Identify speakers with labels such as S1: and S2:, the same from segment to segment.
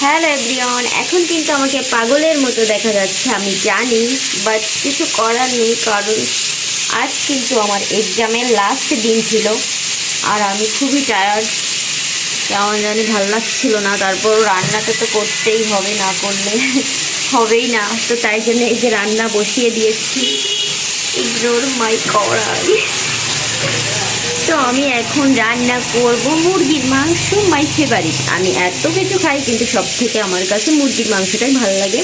S1: Hello everyone এখন কিন্তু আমাকে পাগলের মতো দেখা যাচ্ছে, আমি জানি বাট কিছু করার নেই, কারণ আজ কিন্তু আমার এক্সামের লাস্ট দিন ছিল, আর আমি খুবই টায়ার্ড কেমন জানি ভালো লাগছিল না তারপর রান্নাটা তো করতেই হবে, না করলে হবেই না। তো তাই জন্য এই যে রান্না বসিয়ে দিয়েছি ইগনোর মাই করাই তো আমি এখন রান্না করব মুরগির মাংস মাই ফেভারিট আমি এত কিছু খাই, কিন্তু সব থেকে আমার কাছে মুরগির মাংসটাই ভালো লাগে।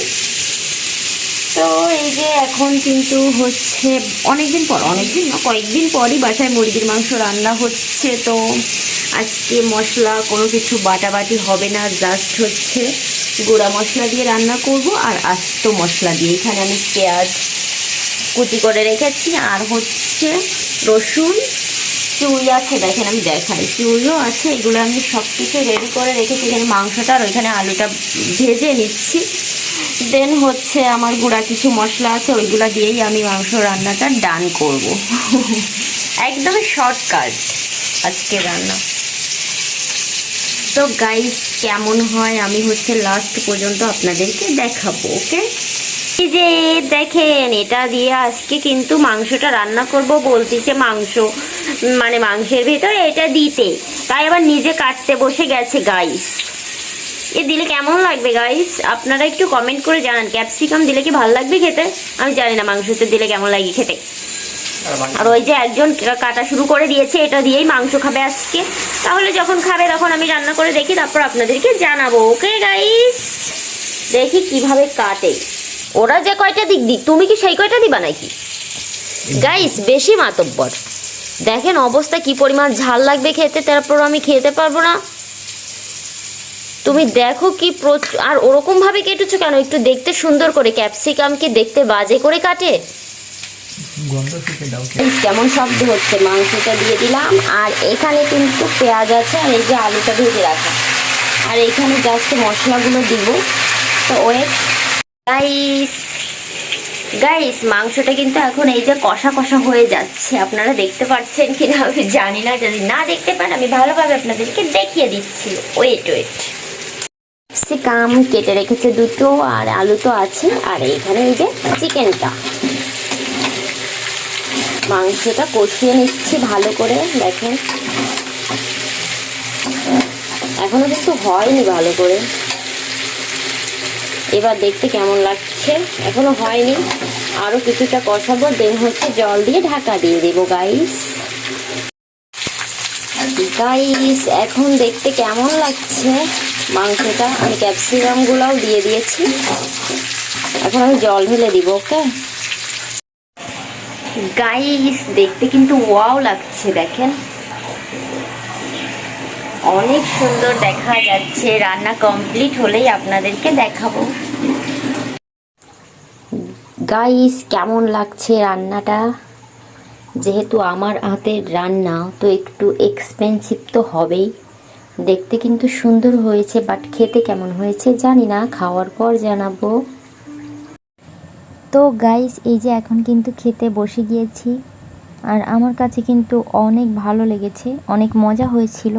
S1: তো এই যে এখন কিন্তু হচ্ছে, অনেকদিন পর, অনেকদিন না, কয়েকদিন পরই বাসায় মুরগির মাংস রান্না হচ্ছে। তো আজকে মশলা, কোনো কিছু বাটাবাটি হবে না জাস্ট হচ্ছে গুঁড়া মশলা দিয়ে রান্না করব, আর আস্ত মশলা দিয়ে। এখানে আমি পেঁয়াজ কুচি করে রেখেছি, আর হচ্ছে রসুন চুই আছে, দেখেন আমি দেখাই। চুইও আছে, এগুলো আমি সব কিছু রেডি করে রেখেছি। এখানে মাংসটা আর ওইখানে আলুটা ভেজে নিচ্ছি। দেন হচ্ছে আমার গুঁড়া কিছু মশলা আছে, ওইগুলো দিয়েই আমি মাংস রান্নাটা ডান করব। একদম শর্টকাট আজকে রান্না। তো গাইস কেমন হয়? আমি হচ্ছে লাস্ট পর্যন্ত আপনাদেরকে দেখাবো ওকে এই যে দেখেন এটা দিয়ে আজকে কিন্তু মাংসটা রান্না করব বলতেছে মাংস মানে মাংসের ভিতরে এটা দিতে। তাই আবার নিজে কাটতে বসে গেছে গাইস এ দিলে কেমন লাগবে গাইস আপনারা একটু কমেন্ট করে জানান। ক্যাপসিকাম দিলে কি ভালো লাগবে খেতে? আমি জানি না মাংসতে দিলে কেমন লাগে খেতে। আর ওই যে একজন কাটা শুরু করে দিয়েছে এটা দিয়েই মাংস খাবে আজকে। তাহলে যখন খাবে তখন আমি রান্না করে দেখি তারপর আপনাদেরকে জানাব। ওকে গাইস দেখি কীভাবে কাটে। ওরা যে কয়টা দিক দিক তুমি কি সেই কয়টা দিবা নাকি? গাইস বেশি মাতব্বর। দেখেন অবস্থা কি পরিমাণ ঝাল লাগবে খেতে তারপর আমি খেতে পারব না। তুমি দেখো কি আর ওরকম ভাবে কেটেছো কেন? একটু দেখতে সুন্দর করে ক্যাপসিকাম কি দেখতে বাজে করে কাটে। কেমন শব্দ হচ্ছে? মাংসটা দিয়ে দিলাম আর এখানে কিন্তু পেঁয়াজ আছে আর এই যে আলুটা ভেজে রাখা। আর এখানে জাস্ট মশলাগুলো দিব। তো ওয়েট গাইস গাইস মাংসটা কিন্তু এখন এই যে কষা কষা হয়ে যাচ্ছে। আপনারা দেখতে পাচ্ছেন কিনা আমি জানি না, যদি না দেখতে পান, আমি ভালোভাবে আপনাদেরকে দেখিয়ে দিচ্ছি। ওয়েট ওয়েট ক্যাপসিকাম কেটে রেখেছে দুটো, আর আলু তো আছে, আর এইখানে এই যে চিকেনটা। মাংসটা কষিয়ে নিচ্ছি ভালো করে, দেখেন। এখনও কিন্তু হয়নি ভালো করে। এবার দেখতে কেমন লাগছে? এখনও হয়নি। আরও কিছুটা কষাবো, দেন হচ্ছে জল দিয়ে ঢাকা দিয়ে দেবো গাইস গাইস এখন দেখতে কেমন লাগছে? মাংসটা আমি ক্যাপসিকাম গুলাও দিয়ে দিয়েছি। এখন আমি জল ঢেলে দিব ওকে গাইস দেখতে কিন্তু ওয়াও লাগছে, দেখেন। অনেক সুন্দর দেখা যাচ্ছে। রান্না কমপ্লিট হলেই আপনাদেরকে দেখাবো। গাইস কেমন লাগছে রান্নাটা? যেহেতু আমার হাতের রান্না, তো একটু এক্সপেন্সিভ তো হবেই। দেখতে কিন্তু সুন্দর হয়েছে বাট খেতে কেমন হয়েছে জানি না। খাওয়ার পর জানাব।
S2: তো গাইস এই যে এখন কিন্তু খেতে বসে গিয়েছি। আর আমার কাছে কিন্তু অনেক ভালো লেগেছে, অনেক মজা হয়েছিল।